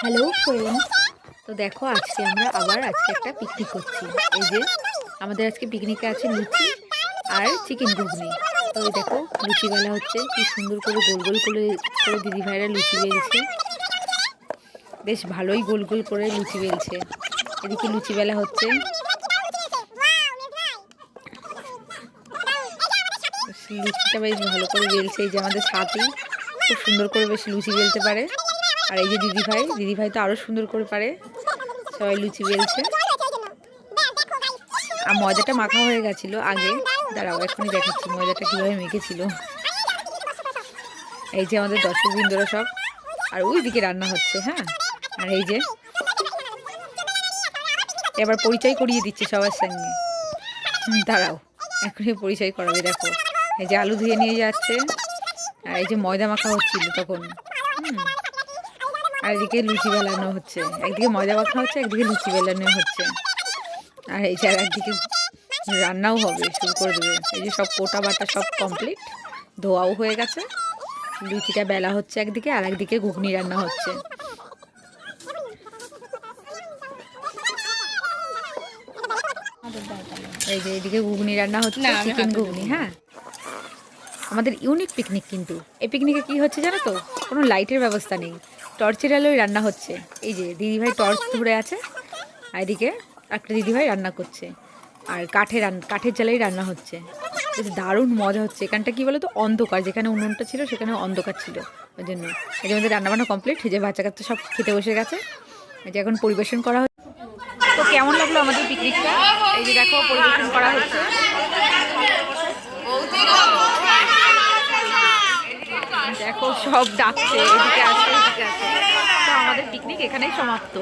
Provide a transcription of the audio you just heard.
Hello friends তো দেখো, আজকে আমরা আবার আজকে একটা পিকনিক করছি। এই যে, আমাদের আজকে পিকনিকে আছে লুচি আর চিকেন ঘুগনি। তো এই দেখো লুচি বেলা হচ্ছে কি সুন্দর করে গোল গোল করে করে দিদি ভাইরা লুচি বেলছে। বেশ ভালোই গোল গোল করে লুচি বেলছে। এদিকে লুচি বেলা হচ্ছে লুচিটা বেশ ভালো করে বেলছে। এই যে আমাদের সাথী খুব সুন্দর করে বেশ লুচি বেলতে পারে। আর এই যে দিদি ভাই দিদি ভাই তো আরও সুন্দর করে পারে। সবাই লুচি বেলছে। আর ময়দাটা মাখা হয়ে গেছিল আগে। দাঁড়াও এখনই দেখাচ্ছি ময়দাটা কীভাবে মেখেছিল। এই যে আমাদের দর্শক বিন্দুরা সব। আর ওই দিকে রান্না হচ্ছে হ্যাঁ? আর এই যে, এবার পরিচয় করিয়ে দিচ্ছে সবার সঙ্গে। দাঁড়াও এখনই পরিচয় করাবে, দেখো। এই যে আলু ধুয়ে নিয়ে যাচ্ছে। আর এই যে ময়দা মাখা হচ্ছিল তখন। হুম। আর এদিকে লুচি বেলানো হচ্ছে একদিকে ময়দা মাখা হচ্ছে একদিকে লুচি বেলানো হচ্ছে। আর এই যে একদিকে রান্নাও হবে শুরু করে দেবে। এই যে সব কোটা বাটা সব কমপ্লিট ধোয়াও হয়ে গেছে। লুচিটা বেলা হচ্ছে একদিকে আর একদিকে ঘুগনি রান্না হচ্ছে। এই যে এদিকে ঘুগনি রান্না হচ্ছে চিকেন ঘুগনি হ্যাঁ? আমাদের ইউনিক পিকনিক কিন্তু। এই পিকনিকে কি হচ্ছে জানো তো? কোনো লাইটের ব্যবস্থা নেই। টর্চের আলোয় রান্না হচ্ছে। এই যে, দিদিভাই টর্চ ধরে আছে। আর এদিকে একটা দিদিভাই রান্না করছে। আর কাঠে রান, কাঠের জ্বালাই রান্না হচ্ছে। বেশ দারুণ মজা হচ্ছে। এখানটা কি বলো তো অন্ধকার। যেখানে উনুনটা ছিল, সেখানে অন্ধকার ছিল। ওই জন্য। এই যে আমাদের রান্নাবান্না কমপ্লিট যে বাচ্চা কাচ্চা সব খেতে বসে গেছে। এই যে এখন পরিবেশন করা হচ্ছে। তো কেমন লাগল আমাদের পিকনিকটা এই যে দেখো, পরিবেশন করা হচ্ছে। দেখো সব ডাকছে এদিকে আসছে এদিকে আসছে। তো আমাদের পিকনিক এখানেই সমাপ্ত।